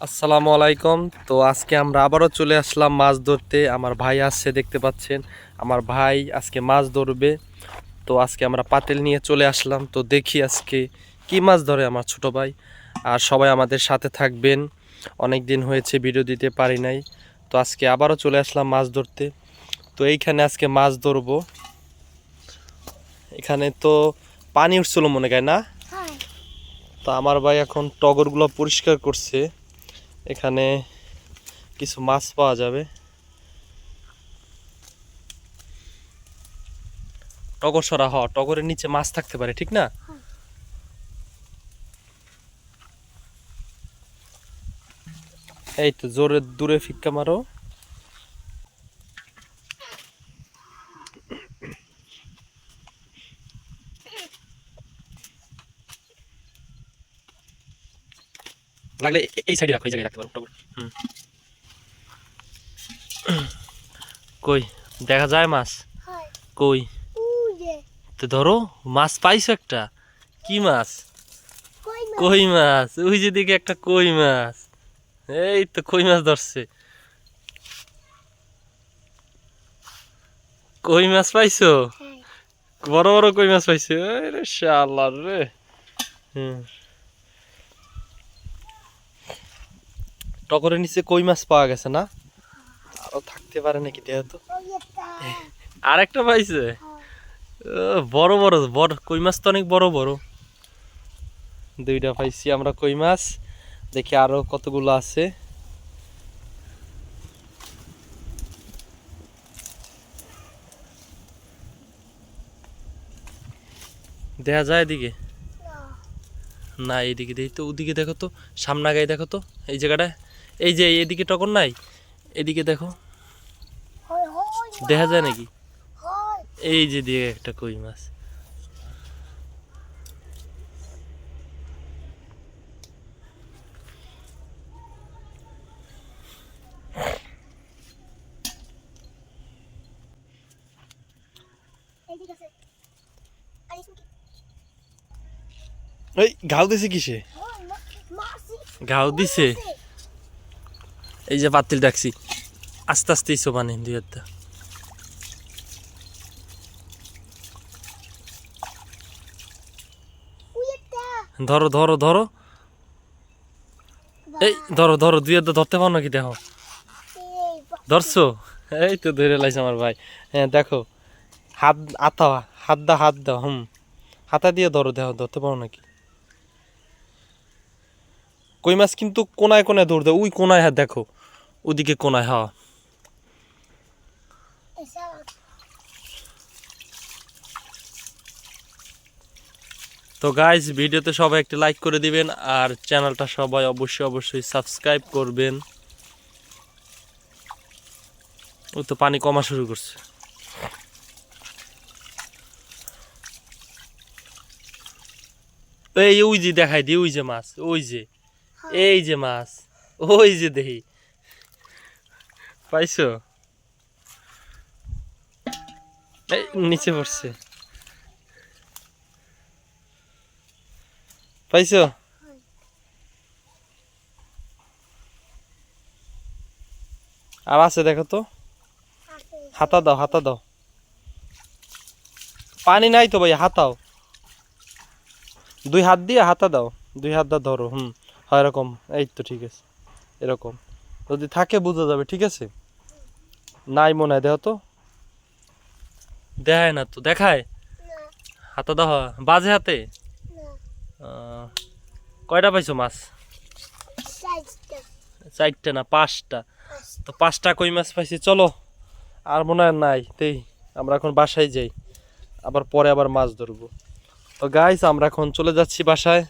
আসসালামু আলাইকুম। তো আজকে আমরা আবারও চলে আসলাম মাছ ধরতে। আমার ভাই আসছে দেখতে পাচ্ছেন। আমার ভাই আজকে মাছ ধরবে। তো আজকে আমরা পাতিল নিয়ে চলে আসলাম। তো দেখি আজকে কি মাছ ধরে আমার ছোট ভাই। আর সবাই আমাদের সাথে থাকবেন। অনেক দিন হয়েছে ভিডিও দিতে পারি নাই। তো আজকে আবারও চলে আসলাম মাছ ধরতে। তো এইখানে আজকে মাছ ধরবো। এখানে তো পানি উঠছিল মনে হয় না? তো আমার ভাই এখন টগরগুলো পরিষ্কার করছে। এখানে কিছু মাছ পাওয়া যাবে। টগর সরা হ টগরের নিচে মাছ থাকতে পারে, ঠিক না? এই তো জোরে দূরে ফিক্কা মারো। লাগলে এই সাইডে রাখো এই জায়গায় রাখতে পারো কই? দেখা যায় মাছ? কই? তো ধরো মাছ পাইছো একটা। কি মাছ? কই মাছ? ওই যে দিকে একটা কই মাছ। এই তো কই মাছ ধরছে। কই মাছ পাইছো? হ্যাঁ। বড় বড় কই মাছ পাইছো? রে শালা রে। হুম। টকরের নিচে কই মাছ পাওয়া গেছে না? আরও থাকতে পারে নাকি তো ওই একটা পাইছে বড় বড় বড়, কই মাছ তো অনেক বড় বড়। দুইটা পাইছি আমরা কই মাছ। দেখি আরও কতগুলো আছে। দেখা যায় এদিকে। না, এইদিকে দেখি তো, ওদিকে দেখো তো, সামনা গায়ে দেখো তো, এই জায়গাটায়। এই যে এদিকে টকর নাই? এদিকে দেখো। হয় হয় দেখা যায় নাকি? এই যে দিয়ে একটা কই মাছ। এই ঘাও দিছে কিসে? ঘাও দিছে? এই যে পাতিল ডাকছি। আস্তে আস্তে ইসো মানে দুই একটা। ধরো ধরো ধরো। এই ধরো ধরো দুই হাত ধরতে পারো নাকি? দেখো। ধরছো? এই তো ধরে লাইছে আমার ভাই। হ্যাঁ দেখো। হাত আতা হাত দা হাত দাও হুম। হাতা দিয়ে ধরো দেখো ধরতে পারো নাকি? কই মাছ কিন্তু কোনায় কোনায় দৌড় দেয়, ওই কোনায় হাত দেখো, ওদিকে কোনায় হ্যাঁ। এসা তো গাইজ ভিডিওতে সবাই একটি লাইক করে দিবেন, আর চ্যানেলটা সবাই অবশ্যই অবশ্যই সাবস্ক্রাইব করবেন। ও তো পানি কমা শুরু করছে। এই, ওই যে দেখাই দি ওই যে মাছ, ওই যে। এই যে মাছ, ওই যে দেখি পাইছো? এই নিচে পড়ছে। পাইছো? আর আছে দেখো তো। হাতা দাও হাতা দাও। পানি নাই তো ভাই, হাতাও। দুই হাত দিয়ে হাতা দাও, দুই হাত দা ধরো, হুম। হয় এরকম। এই তো ঠিক আছে। এরকম। যদি থাকে বোঝা যাবে ঠিক আছে? নাই মনে হয় দেখো তো। দেখায় না তো দেখায়? হাতে দাও বাজে হাতে? কয়টা পাইছো মাছ? চারটে। না পাঁচটা? তো পাঁচটা কই মাছ পাইছি? চলো আর মনে হয় নাই। তেই আমরা এখন বাসায় যাই। আবার পরে আবার মাছ ধরবো। তো গাইস আমরা এখন চলে যাচ্ছি বাসায়।